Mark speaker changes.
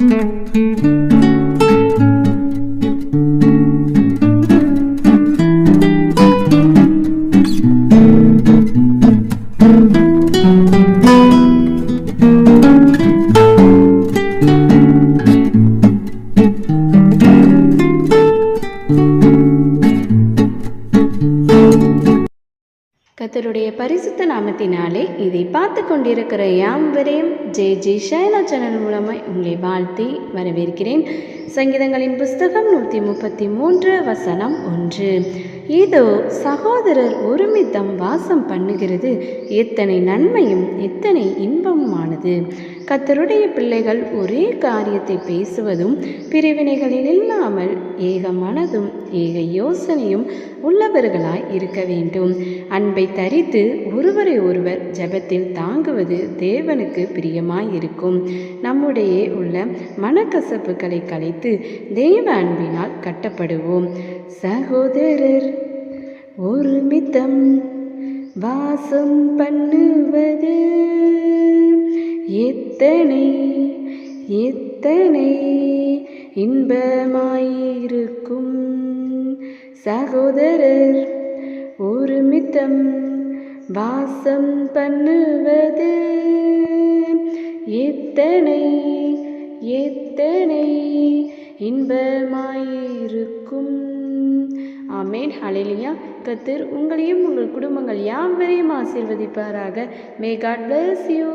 Speaker 1: Música கத்தருடைய பரிசுத்த நாமத்தினாலே இதை பார்த்து கொண்டிருக்கிற யாவரையும் ஜே ஜே ஷைலா சேனல் மூலமாய் உங்களை வாழ்த்தி வரவேற்கிறேன். சங்கீதங்களின் புஸ்தகம் நூற்றி முப்பத்தி மூன்று வசனம் ஒன்று. இதோ சகோதரர் ஒருமித்தம் வாசம் பண்ணுகிறது. எத்தனை நன்மையும் எத்தனை இன்பமுமானது. கத்தருடைய பிள்ளைகள் ஒரே காரியத்தை பேசுவதும் பிரிவினைகளில் இல்லாமல் ஏக மனதும் ஏக யோசனையும் உள்ளவர்களாய் இருக்க வேண்டும். அன்பை தரித்து ஒருவரை ஒருவர் ஜெபத்தில் தாங்குவது தேவனுக்கு பிரியமாய் இருக்கும் நம்முடைய உள்ள மனக்கசப்புகளை கலைத்து தெய்வ அன்பினால் கட்டப்படுவோம். சகோதரர் ஒருமித்தம் வாசம் பண்ணுவது எத்தனை எத்தனை இன்பமாயிருக்கும்? சகோதரர் ஒருமித்தம் வாசம் பண்ணுவது. எத்தனை எத்தனை இன்பமாயிருக்கும்? ஆமேன். ஹalleluya. கத்தர் உங்களையும் உங்கள் குடும்பங்கள் யாவரையும் ஆசீர்வதிப்பாராக. May God bless you